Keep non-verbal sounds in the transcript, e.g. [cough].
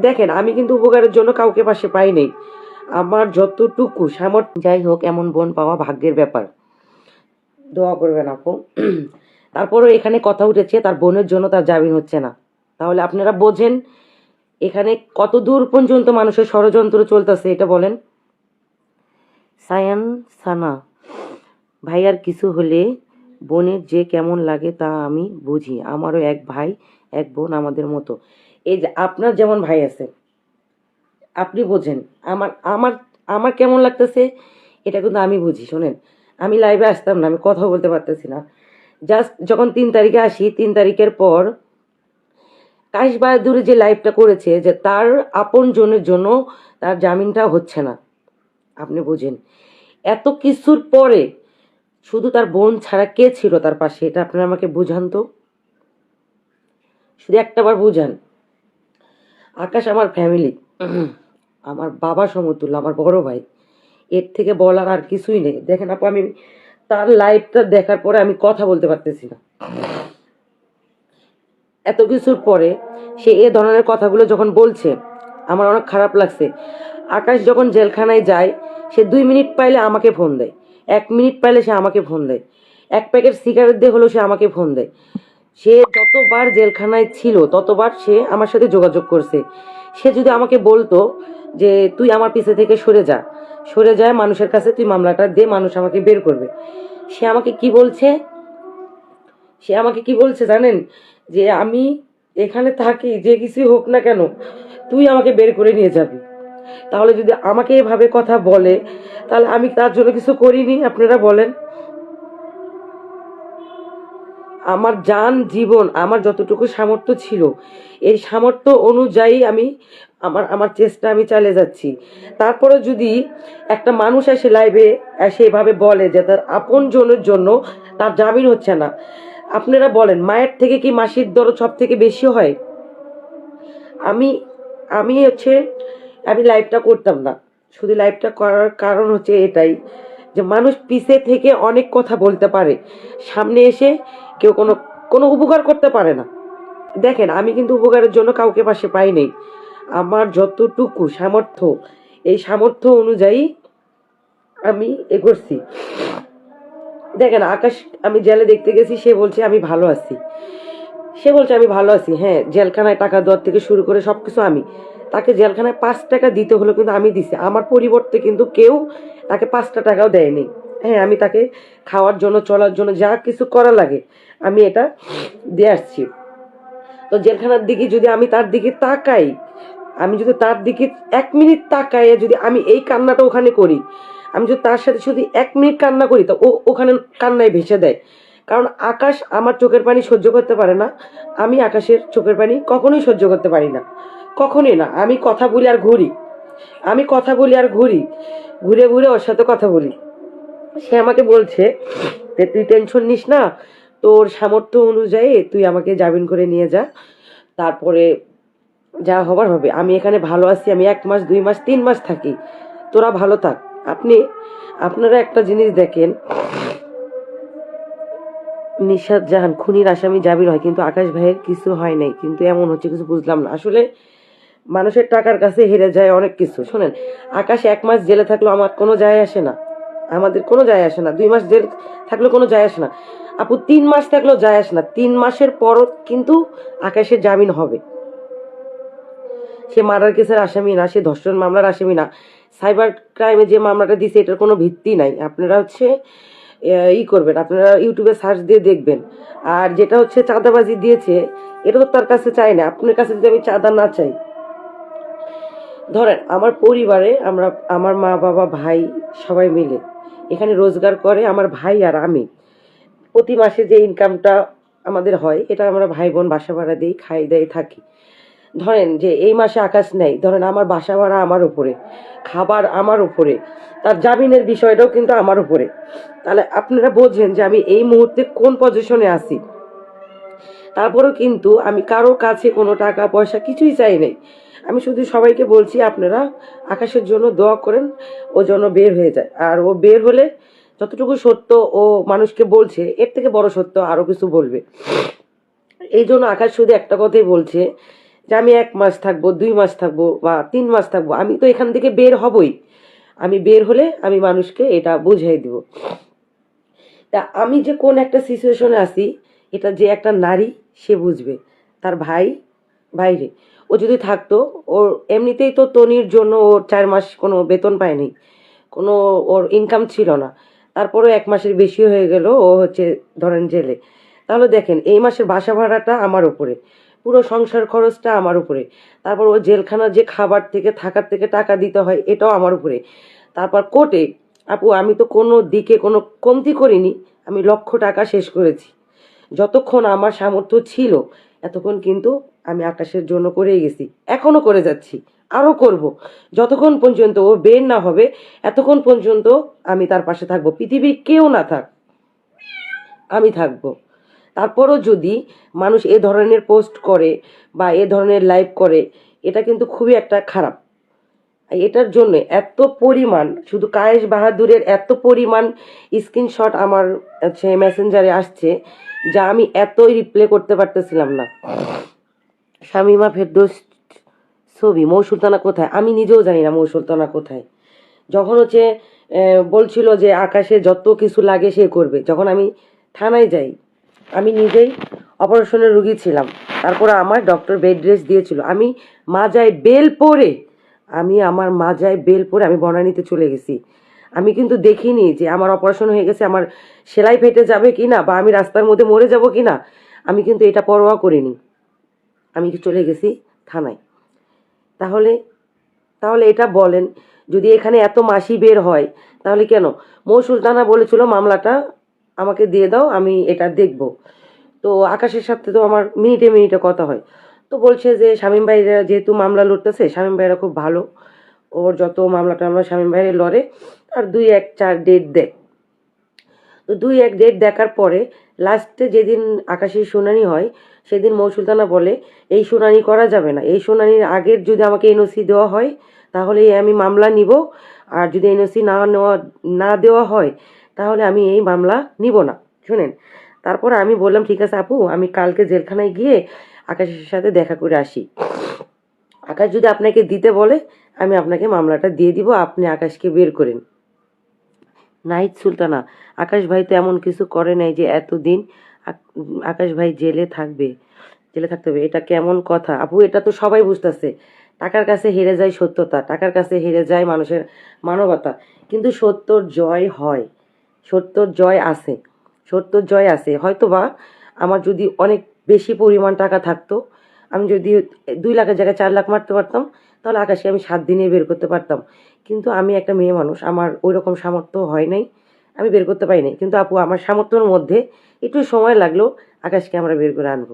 দেখেন, আমি কিন্তু উপকারের জন্য কাউকে পাশে পাই নাই। আমার যতটুকু সামর্থ্য, যাই হোক, এমন বোন পাওয়া ভাগ্যের ব্যাপার। দোয়া করবেন আপু। [clears throat] তারপরও এখানে কথা উঠেছে, তার বোনের জন্য তার জামিন হচ্ছে না। তাহলে আপনারা বোঝেন, এখানে কত দূর পর্যন্ত মানুষের ষড়যন্ত্র চলতেছে, এটা বলেন। সায়ান সানা ভাইয়ার কিছু হলে বোনের যে কেমন লাগে তা আমি বুঝি। আমারও এক ভাই, এক বোন আমাদের মতো। এই যে আপনার যেমন ভাই আছে, আপনি বোঝেন, আমার আমার আমার কেমন লাগতেছে, এটা কিন্তু আমি বুঝি, শোনেন। আমি লাইভে আসতাম না, আমি কথা বলতে পারতেছি না। জাস্ট যখন তিন তারিখে আসি, তিন তারিখের পর কাশ বাহাদুরে যে লাইভটা করেছে, যে তার আপন জনের জন্য তার জামিনটা হচ্ছে না। আপনি বোঝেন। এত কিছুর পরে শুধু তার বোন ছাড়া কে ছিল তার পাশে, এটা আপনারা আমাকে বুঝান তো? শুধু একটাবার বুঝান। আকাশ আমার ফ্যামিলি আমার বাবা সমতুল্য, আমার বড় ভাই। এর থেকে বলার আর কিছুই নেই। দেখেন আপু, আমি তার লাইফটা দেখার পরে আমি কথা বলতে পারতেছি না। এত কিছুর পরে সে এ ধরনের কথাগুলো যখন বলছে, আমার অনেক খারাপ লাগছে। আকাশ যখন জেলখানায় যায়, সে দুই মিনিট পাইলে আমাকে ফোন দেয়। এক মিনিট পাইলে সে আমাকে ফোন দেয়। এক প্যাকেট সিগারেট দিয়ে হলেও সে আমাকে ফোন দেয়। সে যতবার জেলখানায় ছিল, ততবার সে আমার সাথে যোগাযোগ করছে। সে যদি আমাকে বলতো যে, তুই আমার পিছে থেকে সরে যা। সরে যায় মানুষের কাছে, তুই মামলাটা দে, মানুষ আমাকে বের করবে। সে আমাকে কি বলছে? সে আমাকে কি বলছে জানেন? যে, আমি এখানে থাকি, যে কিছুই হোক না কেন, তুই আমাকে বের করে নিয়ে যাবি। তাহলে যদি আমাকে এভাবে কথা বলে, তাহলে আমি তার জন্য কিছু করিনি, আপনারা বলেন। আমার যান জীবন, আমার যতটুকু সামর্থ্য ছিল এই সামর্থ্য অনুযায়ী আমি আমার আমার চেষ্টা আমি চালিয়ে যাচ্ছি। তারপরে যদি একটা মানুষ এসে লাইভে এসে এভাবে বলে যে তার আপন জনের জন্য তার জামিন হচ্ছে না, আপনারা বলেন, মায়ের থেকে কি মাসির দরদ সব থেকে বেশি হয়? আমি আমি হচ্ছে, আমি লাইভটা করতাম না। শুধু লাইভটা করার কারণ হচ্ছে এটাই, যে মানুষ পিছে থেকে অনেক কথা বলতে পারে, সামনে এসে কেউ কোনো কোনো উপকার করতে পারে না। দেখেন, আমি কিন্তু উপকারের জন্য কাউকে পাশে পাই নাই। আমার যতটুকু সামর্থ্য, এই সামর্থ্য অনুযায়ী আমি এগোচ্ছি দেখেন, আকাশ, আমি জেলে দেখতে গেছি, সে বলছে, আমি ভালো আছি। সে বলছে, আমি ভালো আছি। হ্যাঁ জেলখানায় টাকা দেওয়ার থেকে শুরু করে সব কিছু আমি। তাকে জেলখানায় পাঁচ টাকা দিতে হলো কিন্তু আমি দিছি। আমার পরিবর্তে কিন্তু কেউ তাকে পাঁচটা টাকাও দেয়নি। হ্যাঁ আমি তাকে খাওয়ার জন্য, চলার জন্য যা কিছু করা লাগে, আমি এটা দিয়ে আসছি। তো জেলখানার দিকে যদি আমি তার দিকে তাকাই, আমি যদি তার দিকে এক মিনিট তাকাই যদি আমি এই কান্নাটা ওখানে করি, আমি যদি তার সাথে শুধু এক মিনিট কান্না করি, তো ও ওখানে কান্নায় ভেসে দেয়। কারণ আকাশ আমার চোখের পানি সহ্য করতে পারে না, আমি আকাশের চোখের পানি কখনোই সহ্য করতে পারি না, কখনোই না। আমি কথা বলি আর ঘুরি, আমি কথা বলি আর ঘুরি, ঘুরে ঘুরে ওর সাথে কথা বলি। সে আমাকে বলছে যে, তুই টেনশন নিস না, তোর সামর্থ্য অনুযায়ী তুই আমাকে জামিন করে নিয়ে যা, তারপরে যা হবার হবে। আমি এখানে ভালো আছি, আমি এক মাস, দুই মাস, তিন মাস থাকি। তোরা ভালো থাক। আপনি, আপনারা একটা জিনিস দেখেন নিশাদ জাহান, খুনির আসামি জামিন হয়, কিন্তু আকাশ ভাইয়ের কিছু হয় নাই, কিন্তু এমন হচ্ছে, কিছু বুঝলাম না। আসলে মানুষের টাকার কাছে হেরে যায় অনেক কিছু, শোনেন। আকাশ এক মাস জেলে থাকলেও আমার কোনো যায় আসে না। আমাদের কোনো যায় আসে না। দুই মাস জেল থাকলেও কোনো যায় আসে না। আপু, তিন মাস থাকলেও যায় আসে না। তিন মাসের পরও কিন্তু আকাশে জামিন হবে। সে মার্ডার কেসের আসামি না, সে ধর্ষণ মামলার আসামি না। সাইবার ক্রাইমে যে মামলাটা দিছে, এটার কোনো ভিত্তি নাই। আপনারা হচ্ছে ই করবেন। আপনারা ইউটিউবে সার্চ দিয়ে দেখবেন। আর যেটা হচ্ছে, চাঁদাবাজি দিয়েছে, এটা তো তার কাছে চাই না। আপনার কাছে যদি আমি চাঁদা না চাই। ধরেন, আমার পরিবারে আমরা, আমার মা, বাবা, ভাই সবাই মিলে এখানে রোজগার করে আমার ভাই আর আমি। প্রতি মাসে যে ইনকামটা আমাদের হয়, এটা আমরা ভাই বোন বাসা ভাড়া দিই খাই দেয় থাকি। ধরেন যে এই মাসে আকাশ নেই, ধরেন আমার বাসা ভাড়া আমার উপরে, খাবার আমার উপরে, তার জামিনের বিষয়টাও কিন্তু আমার উপরে। তাহলে আপনারা বোঝেন যে আমি এই মুহূর্তে কোন পজিশনে আছি। তারপরেও কিন্তু আমি কারও কাছে কোনো টাকা, পয়সা কিছুই চাই নাই। আমি শুধু সবাইকে বলছি, আপনারা আকাশের জন্য দোয়া করেন, ও যেন বের হয়ে যায়। আর ও বের হলে যতটুকু সত্য ও মানুষকে বলছে, এর থেকে বড় সত্য আরও কিছু বলবে। এই জন্য আকাশ শুধু একটা কথাই বলছে যে, আমি এক মাস থাকব, দুই মাস থাকব বা তিন মাস থাকব, আমি তো এখান থেকে বের হবই। আমি বের হলে আমি মানুষকে এটা বুঝিয়ে দিব। তা আমি যে কোন একটা সিচুয়েশনে আছি এটা যে একটা নারী, সে বুঝবে। তার ভাই বাইরে ও যদি থাকতো ওর এমনিতেই তো তনির জন্য ওর চার মাস কোনো বেতন পায়নি। কোনো ওর ইনকাম ছিল না। তারপরেও এক মাসের বেশি হয়ে গেল, ও হচ্ছে ধরেন জেলে। তাহলে দেখেন, এই মাসের বাসা ভাড়াটা আমার উপরে। পুরো সংসার খরচটা আমার উপরে। তারপর ও জেলখানা যে খাবার থেকে, থাকার থেকে টাকা দিতে হয়, এটাও আমার উপরে। তারপর কোর্টে, আপু, আমি তো কোনো দিকে কোনো কমতি করিনি। আমি লক্ষ টাকা শেষ করেছি। যতক্ষণ আমার সামর্থ্য ছিল, এতক্ষণ কিন্তু আমি আকাশের জন্য করে গেছি। এখনও করে যাচ্ছি। আরও করব। যতক্ষণ পর্যন্ত ও বের না হবে, এতক্ষণ পর্যন্ত আমি তার পাশে থাকব। পৃথিবীর কেউ না থাক, আমি থাকব। তারপরও যদি মানুষ এ ধরনের পোস্ট করে বা এ ধরনের লাইভ করে, এটা কিন্তু খুবই একটা খারাপ। এটার জন্য এত পরিমাণ, শুধু কায়েশ বাহাদুরের এত পরিমাণ স্ক্রিনশট আমার হচ্ছে মেসেঞ্জারে আসছে যা আমি এতই রিপ্লে করতে পারতেছিলাম না। শামিমা ফেরদোস ছবি মৌ সুলতানা কোথায়? আমি নিজেও জানি না মৌ সুলতানা কোথায়। যখন হচ্ছে বলছিল যে আকাশে যত কিছু লাগে সে করবে। যখন আমি থানায় যাই, আমি নিজেই অপারেশনের রুগী ছিলাম। তারপরে আমার ডক্টর বেড রেস্ট দিয়েছিল। আমি মাজায় বেল পরে, আমি আমার মাজায় বেল পরে আমি বনানীতে চলে গেছি। আমি কিন্তু দেখিনি যে আমার অপারেশন হয়ে গেছে, আমার সেলাই ফেটে যাবে কি না বা আমি রাস্তার মধ্যে মরে যাব কি না আমি কিন্তু এটা পরোয়া করিনি। আমি চলে গেছি থানায়। তাহলে তাহলে এটা বলেন, যদি এখানে এত মাসি বের হয়, তাহলে কেন? মৌ সুলতানা বলেছিল, মামলাটা আমাকে দিয়ে দাও, আমি এটা দেখব। তো আকাশের সাথে তো আমার মিনিটে মিনিটে কথা হয়। তো বলছে যে, শামীম ভাইরা যেহেতু মামলা লড়তেছে, শামীম ভাইরা খুব ভালো ওর যত মামলা টামলা শামীম ভাইয়ের লড়ে, আর দুই এক চার ডেট দেয়। তো দুই এক ডেট দেখার পরে লাস্টে যেদিন আকাশের শুনানি হয়, সেদিন মৌ সুলতানা বলে, এই শুনানি করা যাবে না। এই শুনানির আগের যদি আমাকে এনওসি দেওয়া হয়, তাহলে আমি মামলা নিব। আর যদি এনওসি না নেওয়া, না দেওয়া হয়, তাহলে আমি এই মামলা নিব না। শুনেন? তারপর আমি বললাম, ঠিক আছে আপু, আমি কালকে জেলখানায় গিয়ে আকাশের সাথে দেখা করে আসি। আকাশ যদি আপনাকে দিতে বলে আমি আপনাকে মামলাটা দিয়ে দিব, আপনি আকাশকে বের করেন। নাইট সুলতানা, আকাশ ভাই তো এমন কিছু করে নাই যে এতদিন আক- আকাশ ভাই জেলে থাকবে, জেলে থাকতে হবে। এটা কেমন কথা? আপু, এটা তো সবাই বুঝতেছে। টাকার কাছে হেরে যায় সত্যতা, টাকার কাছে হেরে যায় মানুষের মানবতা। কিন্তু সত্যর জয় হয়, সত্যর জয় আছে, সত্যর জয় আছে। হয়তো বা আমার যদি অনেক বেশি পরিমাণ টাকা থাকতো আমি যদি দুই লাখের জায়গায় চার লাখ মারতে পারতাম, তাহলে আকাশে আমি সাত দিনে বের করতে পারতাম। কিন্তু আমি একটা মেয়ে মানুষ, আমার ওই রকম সামর্থ্য হয় নাই, আমি বের করতে পারি নাই। কিন্তু আপু, আমার সামর্থ্যর মধ্যে একটু সময় লাগল আকাশকে আমরা বের করে আনব।